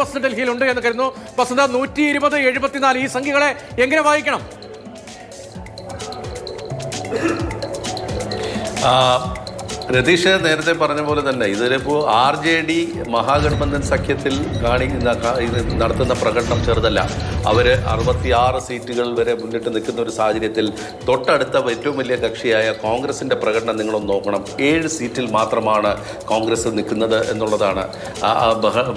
Bus ഡൽഹിയിൽ ഉണ്ട് എന്ന് കരുതുന്നു. വസന്ത നൂറ്റി ഇരുപത് എഴുപത്തിനാല്? ഈ സംഖ്യകളെ എങ്ങനെ വായിക്കണം? രതീഷ് നേരത്തെ പറഞ്ഞ പോലെ തന്നെ ഇതിലിപ്പോൾ ആർ ജെ ഡി മഹാഗഠബന്ധൻ സഖ്യത്തിൽ കാണിക്കുന്ന നടത്തുന്ന പ്രകടനം ചെറുതല്ല. അവർ അറുപത്തിയാറ് സീറ്റുകൾ വരെ മുന്നിട്ട് നിൽക്കുന്ന ഒരു സാഹചര്യത്തിൽ തൊട്ടടുത്ത ഏറ്റവും വലിയ കക്ഷിയായ കോൺഗ്രസിന്റെ പ്രകടനം നിങ്ങളൊന്ന് നോക്കണം. ഏഴ് സീറ്റിൽ മാത്രമാണ് കോൺഗ്രസ് നിൽക്കുന്നത് എന്നുള്ളതാണ്.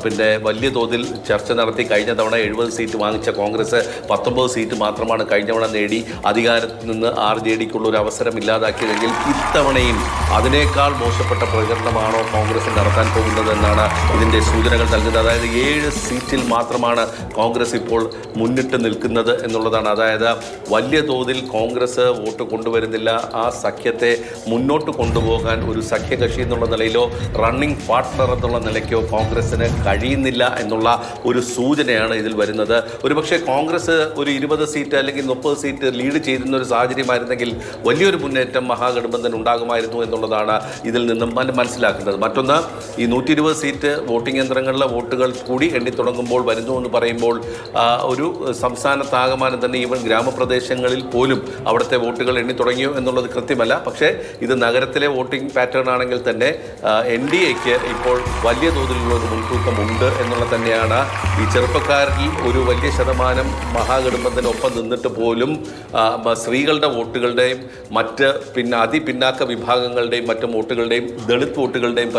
പിന്നെ വലിയ തോതിൽ ചർച്ച നടത്തി കഴിഞ്ഞ തവണ എഴുപത് സീറ്റ് വാങ്ങിച്ച കോൺഗ്രസ് പത്തൊമ്പത് സീറ്റ് മാത്രമാണ് കഴിഞ്ഞ തവണ നേടി. അധികാരത്തിൽ നിന്ന് ആർ ജെ ഡിക്കുള്ള ഒരു അവസരം ഇല്ലാതാക്കിയതെങ്കിൽ ഇത്തവണയും അതിനേക്കാൾ മോശപ്പെട്ട പ്രചരണമാണോ കോൺഗ്രസ് നടത്താൻ പോകുന്നത് എന്നാണ് ഇതിന്റെ സൂചനകൾ നൽകുന്നത്. അതായത് ഏഴ് സീറ്റിൽ മാത്രമാണ് കോൺഗ്രസ് ഇപ്പോൾ മുന്നിട്ട് നിൽക്കുന്നത് എന്നുള്ളതാണ്. അതായത് വലിയ തോതിൽ കോൺഗ്രസ് വോട്ട് കൊണ്ടുവരുന്നില്ല. ആ സഖ്യത്തെ മുന്നോട്ട് കൊണ്ടുപോകാൻ ഒരു സഖ്യകക്ഷി എന്നുള്ള നിലയിലോ റണ്ണിംഗ് പാർട്ട്ണർ എന്നുള്ള നിലയ്ക്കോ കോൺഗ്രസ്സിന് കഴിയുന്നില്ല എന്നുള്ള ഒരു സൂചനയാണ് ഇതിൽ വരുന്നത്. ഒരുപക്ഷെ കോൺഗ്രസ് ഒരു ഇരുപത് സീറ്റ് അല്ലെങ്കിൽ മുപ്പത് സീറ്റ് ലീഡ് ചെയ്തിരുന്ന ഒരു സാഹചര്യമായിരുന്നെങ്കിൽ വലിയൊരു മുന്നേറ്റം മഹാഗഠബന്ധൻ ഉണ്ടാകുമായിരുന്നു എന്നുള്ളതാണ് ഇതിൽ നിന്നും മന- മനസ്സിലാക്കേണ്ടത്. മറ്റൊന്ന് ഈ നൂറ്റി ഇരുപത് സീറ്റ് വോട്ടിംഗ് യന്ത്രങ്ങളിലെ വോട്ടുകൾ കൂടി എണ്ണി തുടങ്ങുമ്പോൾ വരുന്നു എന്ന് പറയുമ്പോൾ ഒരു സംസ്ഥാനത്താകമാനം തന്നെ ഈവൻ ഗ്രാമപ്രദേശങ്ങളിൽ പോലും അവിടുത്തെ വോട്ടുകൾ എണ്ണി തുടങ്ങിയോ എന്നുള്ളത് കൃത്യമല്ല. പക്ഷേ ഇത് നഗരത്തിലെ വോട്ടിംഗ് പാറ്റേൺ ആണെങ്കിൽ തന്നെ എൻ ഡി എക്ക് ഇപ്പോൾ വലിയ തോതിലുള്ള ഒരു മുൻതൂക്കമുണ്ട് എന്നുള്ളത് തന്നെയാണ് ഈ ചെറുപ്പക്കാരിൽ ഒരു വലിയ ശതമാനം മഹാഗഠബന്ധനൊപ്പം നിന്നിട്ട് പോലും സ്ത്രീകളുടെ വോട്ടുകളുടെയും മറ്റ് പിന്നെ അതിപിന്നാക്ക വിഭാഗങ്ങളുടെയും മറ്റ് വോട്ടുകളുടെയും ദളിത് വോട്ടുകളുടെയും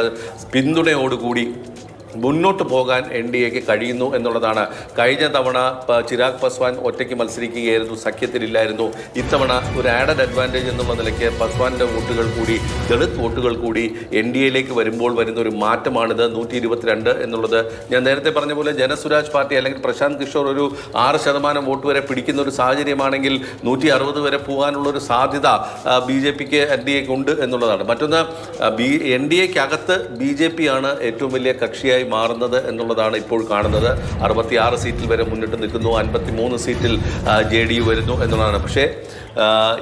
പിന്തുണയോടുകൂടി മുന്നോട്ട് പോകാൻ എൻ ഡി എക്ക് കഴിയുന്നു എന്നുള്ളതാണ്. കഴിഞ്ഞ തവണ ചിരാഗ് പസ്വാൻ ഒറ്റയ്ക്ക് മത്സരിക്കുകയായിരുന്നു സഖ്യത്തിലില്ലായിരുന്നു. ഇത്തവണ ഒരു ആഡഡ് അഡ്വാന്റേജ് എന്നുള്ള നിലയ്ക്ക് പസ്വാന്റെ വോട്ടുകൾ കൂടി ദളിത് വോട്ടുകൾ കൂടി എൻ ഡി എയിലേക്ക് വരുമ്പോൾ വരുന്ന ഒരു മാറ്റമാണിത്. നൂറ്റി ഇരുപത്തിരണ്ട് എന്നുള്ളത് ഞാൻ നേരത്തെ പറഞ്ഞ പോലെ ജനസുരാജ് പാർട്ടി അല്ലെങ്കിൽ പ്രശാന്ത് കിഷോർ ഒരു ആറ് ശതമാനം വോട്ട് വരെ പിടിക്കുന്ന ഒരു സാഹചര്യമാണെങ്കിൽ നൂറ്റി അറുപത് വരെ പോകാനുള്ള ഒരു സാധ്യത ബി ജെ പിക്ക് എൻ ഡി എക്ക് ഉണ്ട് എന്നുള്ളതാണ്. മറ്റൊന്ന് ബി എൻ ഡി എക്കകത്ത് ബി ജെ പി ആണ് ഏറ്റവും വലിയ കക്ഷിയായി മാറുന്നത് എന്നുള്ളതാണ് ഇപ്പോൾ കാണുന്നത്. അറുപത്തിയാറ് സീറ്റിൽ വരെ മുന്നിട്ട് നിൽക്കുന്നു. അൻപത്തി മൂന്ന് സീറ്റിൽ ജെ ഡി യു വരുന്നു എന്നുള്ളതാണ്. പക്ഷേ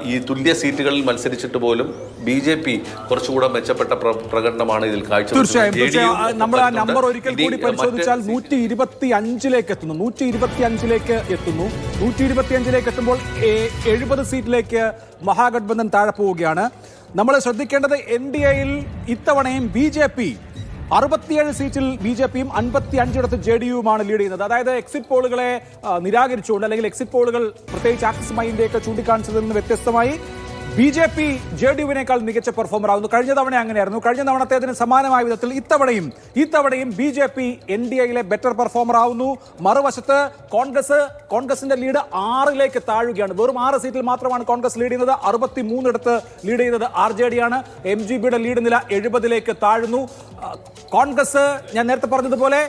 ഈ തുല്യ സീറ്റുകളിൽ മത്സരിച്ചിട്ട് പോലും ബി ജെ പി കുറച്ചുകൂടെ മെച്ചപ്പെട്ട പ്ര- പ്രകടനമാണ് ഇതിൽ കാഴ്ച തീർച്ചയായും. നമ്മൾ ആ നമ്പർ ഒരിക്കൽ കൂടി പരിശോധിച്ചാൽ നൂറ്റി ഇരുപത്തി അഞ്ചിലേക്ക് എത്തുന്നു. നൂറ്റി ഇരുപത്തി അഞ്ചിലേക്ക് എത്തുന്നു. നൂറ്റി ഇരുപത്തി അഞ്ചിലേക്ക് എത്തുമ്പോൾ എഴുപത് സീറ്റിലേക്ക് മഹാഗഠബന്ധൻ താഴെ പോവുകയാണ്. നമ്മൾ ശ്രദ്ധിക്കേണ്ടത് എൻ ഡി എയിൽ ഇത്തവണയും ബി ജെ പി അറുപത്തിയേഴ് സീറ്റിൽ ബി ജെ പിയും അൻപത്തി അഞ്ചിടത്ത് ജെ ഡി യുമാണ് ലീഡ് ചെയ്യുന്നത്. അതായത് എക്സിറ്റ് പോളുകളെ നിരാകരിച്ചുകൊണ്ട് അല്ലെങ്കിൽ എക്സിറ്റ് പോളുകൾ പ്രത്യേകിച്ച് ആക്സിസ് മൈൻഡേക്ക് ചൂണ്ടിക്കാണിച്ചതിൽ നിന്ന് വ്യത്യസ്തമായി B J P J D യുവിനേക്കാൾ മികച്ച പെർഫോമർ ആവുന്നു കഴിഞ്ഞ തവണ അങ്ങനെയായിരുന്നു. കഴിഞ്ഞ തവണത്തേതിന് സമാനമായ വിധത്തിൽ ഇത്തവണയും ഇത്തവണയും B J P N D എയിലെ ബെറ്റർ പെർഫോമർ ആവുന്നു. മറുവശത്ത് കോൺഗ്രസ് കോൺഗ്രസിന്റെ ലീഡ് ആറിലേക്ക് താഴുകയാണ്. വെറും ആറ് സീറ്റിൽ മാത്രമാണ് കോൺഗ്രസ് ലീഡ് ചെയ്യുന്നത്. അറുപത്തി മൂന്നിടത്ത് ലീഡ് ചെയ്യുന്നത് ആർ ജെ ഡി ആണ്. എം ജി ബിയുടെ ലീഡ് നില എഴുപതിലേക്ക് താഴുന്നു. കോൺഗ്രസ് ഞാൻ നേരത്തെ പറഞ്ഞതുപോലെ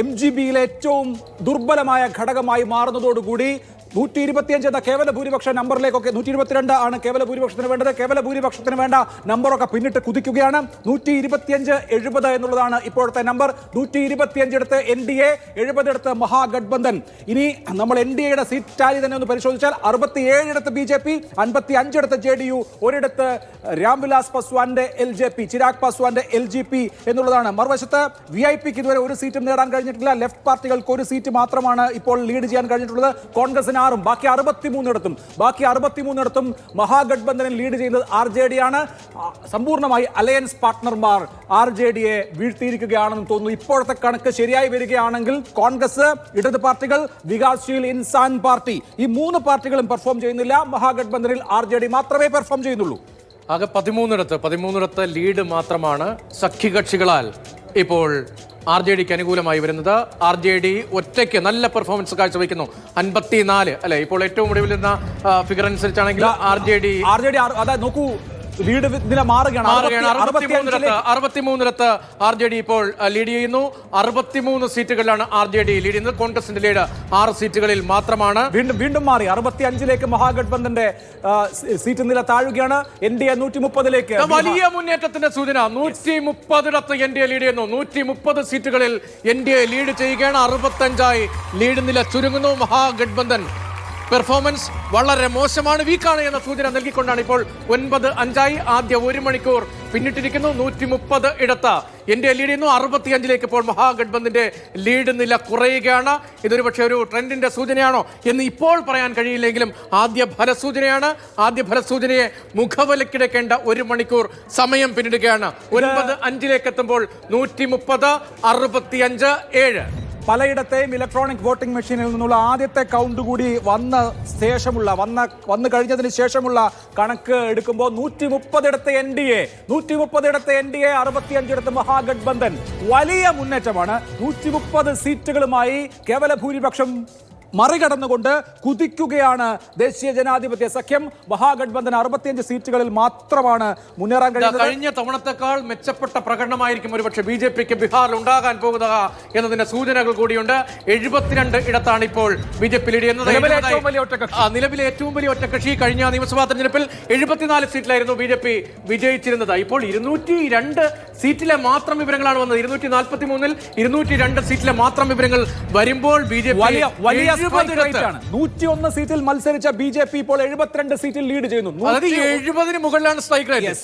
എം ജി ബിയിലെ ഏറ്റവും ദുർബലമായ ഘടകമായി മാറുന്നതോടുകൂടി നൂറ്റി ഇരുപത്തിയഞ്ച് എന്ന കേവല ഭൂരിപക്ഷ നമ്പറിലേക്കൊക്കെ നൂറ്റി ഇരുപത്തിരണ്ട് ആണ് കേവല ഭൂരിപക്ഷത്തിന് വേണ്ടത്. കേവല ഭൂരിപക്ഷത്തിന് വേണ്ട നമ്പറൊക്കെ പിന്നിട്ട് കുതിക്കുകയാണ്. നൂറ്റി ഇരുപത്തിയഞ്ച് എഴുപത് എന്നുള്ളതാണ് ഇപ്പോഴത്തെ നമ്പർ. നൂറ്റി ഇരുപത്തിയഞ്ചിടത്ത് എൻ ഡി എ എഴുപതിടത്ത് മഹാഗഡ്ബന്ധൻ ഇനി നമ്മൾ എൻ ഡി എയുടെ സീറ്റ് ടാലി തന്നെ ഒന്ന് പരിശോധിച്ചാൽ അറുപത്തിയേഴിടത്ത് ബി ജെ പി അൻപത്തി അഞ്ചിടത്ത് ജെ ഡി യു ഒരിടത്ത് രാംവിലാസ് പസ്വാന്റെ എൽ ജെ പി ചിരാഗ് പാസ്വാന്റെ എൽ ജി പി എന്നുള്ളതാണ്. മറുവശത്ത് വി ഐ പിക്ക് ഇതുവരെ ഒരു സീറ്റും നേടാൻ കഴിഞ്ഞിട്ടില്ല. ലെഫ്റ്റ് പാർട്ടികൾക്ക് ഒരു സീറ്റ് മാത്രമാണ് ഇപ്പോൾ ലീഡ് ചെയ്യാൻ കഴിഞ്ഞിട്ടുള്ളത്. കോൺഗ്രസിന് ആറും ബാക്കി അറുപത്തിമൂന്നിടത്തും ബാക്കി അറുപത്തിമൂന്നിടത്തും മഹാഗഡ്ബന്ധനിൽ ലീഡ് ചെയ്യുന്നത് ആർ ജെ ഡി ആണ്. സമ്പൂർണമായി അലയൻസ് പാർട്ട്ണർമാർ ആർ ജെ ഡിയെ വീഴ്ത്തിയിരിക്കുകയാണെന്ന് തോന്നുന്നു. ഇപ്പോഴത്തെ കണക്ക് ശരിയായി വരികയാണെങ്കിൽ കോൺഗ്രസ് ഇടത് പാർട്ടികൾ വികാസ്ശീൽ ഇൻസാൻ പാർട്ടി ഈ മൂന്ന് പാർട്ടികളും പെർഫോം ചെയ്യുന്നില്ല. മഹാഗഡ്ബന്ധനിൽ ആർ ജെ ഡി മാത്രമേ പെർഫോം ചെയ്യുന്നുള്ളൂ. ആകെ പതിമൂന്നിടത്ത് പതിമൂന്നിടത്ത് ലീഡ് മാത്രമാണ് സഖ്യകക്ഷികളാൽ ഇപ്പോൾ ആർ ജെ ഡിക്ക് അനുകൂലമായി വരുന്നത്. ആർ ജെ ഡി ഒറ്റയ്ക്ക് നല്ല പെർഫോമൻസ് കാഴ്ചവെക്കുന്നു അൻപത്തിനാല് അല്ലെ? ഇപ്പോൾ ഏറ്റവും ഒടുവിൽ നിന്ന figure അനുസരിച്ചാണെങ്കിൽ R J D R J D അതായത് നോക്കൂ ലീഡ് നില മാറുകയാണ്. അറുപത്തി- അറുപത്തിമൂന്നിടത്ത് ആർ ജെ ഡി ഇപ്പോൾ ലീഡ് ചെയ്യുന്നു. അറുപത്തിമൂന്ന് സീറ്റുകളിലാണ് ആർ ജെ ഡി ലീഡ് ചെയ്യുന്നത്. കോൺഗ്രസിന്റെ ലീഡ് ആറ് സീറ്റുകളിൽ മാത്രമാണ്. വീണ്ടും വീണ്ടും മാറി. അറുപത്തി അഞ്ചിലേക്ക് മഹാഗഡ്ബന്ധന്റെ സീറ്റ് നില താഴുകയാണ്. എൻ ഡി എ നൂറ്റി മുപ്പതിലേക്ക് വലിയ മുന്നേറ്റത്തിന്റെ സൂചന. നൂറ്റി മുപ്പതിടത്ത് എൻ ഡി എ ലീഡ് ചെയ്യുന്നു. നൂറ്റി മുപ്പത് സീറ്റുകളിൽ എൻ ഡി എ ലീഡ് ചെയ്യുകയാണ്. അറുപത്തഞ്ചായി ലീഡ് നില ചുരുങ്ങുന്നു. മഹാഗഡ്ബന്ധൻ പെർഫോമൻസ് വളരെ മോശമാണ്. വീക്കാണ് എന്ന സൂചന നൽകിക്കൊണ്ടാണ് ഇപ്പോൾ ഒൻപത് അഞ്ചായി. ആദ്യ ഒരു മണിക്കൂർ പിന്നിട്ടിരിക്കുന്നു. നൂറ്റി മുപ്പത് ഇടത്ത്. എന്റെ ലീഡ് ചെയ്യുന്നു. അറുപത്തിയഞ്ചിലേക്ക് ഇപ്പോൾ മഹാഗഡ്ബന്ധിന്റെ ലീഡ് നില കുറയുകയാണ്. ഇതൊരു പക്ഷേ ഒരു ട്രെൻഡിന്റെ സൂചനയാണോ എന്ന് ഇപ്പോൾ പറയാൻ കഴിയില്ലെങ്കിലും ആദ്യ ഫലസൂചനയാണ്. ആദ്യ ഫലസൂചനയെ മുഖവലക്കിടക്കേണ്ട ഒരു മണിക്കൂർ സമയം പിന്നിടുകയാണ്. ഒൻപത് അഞ്ചിലേക്ക് എത്തുമ്പോൾ നൂറ്റി മുപ്പത് അറുപത്തിയഞ്ച് ഏഴ്. പലയിടത്തെയും ഇലക്ട്രോണിക് വോട്ടിംഗ് മെഷീനിൽ നിന്നുള്ള ആദ്യത്തെ കൗണ്ട് കൂടി വന്ന ശേഷമുള്ള വന്ന വന്നു കഴിഞ്ഞതിന് ശേഷമുള്ള കണക്ക് എടുക്കുമ്പോൾ നൂറ്റി മുപ്പതിടത്ത് എൻ ഡി എ നൂറ്റി മുപ്പതിടത്ത് എൻ ഡി എ അറുപത്തിയഞ്ചിടത്ത് മഹാഗഡ്ബന്ധൻ വലിയ മുന്നേറ്റമാണ്. നൂറ്റി മുപ്പത് സീറ്റുകളുമായി കേവല ഭൂരിപക്ഷം മറികടന്നുകൊണ്ട് കുതിക്കുകയാണ് ദേശീയ ജനാധിപത്യ സഖ്യം. മഹാഗഡ്ബന്ധൻ അറുപത്തിയഞ്ച് സീറ്റുകളിൽ മാത്രമാണ് മുന്നേറാൻ കഴിയുന്നത് കഴിഞ്ഞ തവണത്തെക്കാൾ മെച്ചപ്പെട്ട പ്രകടനമായിരിക്കും ഒരുപക്ഷെ ബി ജെ പിക്ക് ബീഹാറിൽ ഉണ്ടാകാൻ പോകുക എന്നതിന്റെ സൂചനകൾ കൂടിയുണ്ട്. എഴുപത്തിരണ്ട് ഇടത്താണ് ഇപ്പോൾ ബി ജെ പി ലീഡ് ചെയ്യുന്നത് നിലവിലെ ഏറ്റവും വലിയ ഒറ്റക്കക്ഷി. കഴിഞ്ഞ നിയമസഭാ തെരഞ്ഞെടുപ്പിൽ എഴുപത്തിനാല് സീറ്റിലായിരുന്നു ബി ജെ പി വിജയിച്ചിരുന്നത്. ഇപ്പോൾ ഇരുന്നൂറ്റി രണ്ട് സീറ്റിലെ മാത്രം വിവരങ്ങളാണ് വന്നത്. ഇരുന്നൂറ്റി നാൽപ്പത്തി മൂന്നിൽ ഇരുന്നൂറ്റി രണ്ട് സീറ്റിലെ മാത്രം വിവരങ്ങൾ വരുമ്പോൾ ബി ജെ പി വലിയ നൂറ്റി ഒന്ന് സീറ്റിൽ മത്സരിച്ച ബി ജെ പി ഇപ്പോൾ എഴുപത്തിരണ്ട് സീറ്റിൽ ലീഡ് ചെയ്യുന്നു. എഴുപതിന് മുകളിലാണ് സ്ട്രൈക്ക് റേറ്റ്.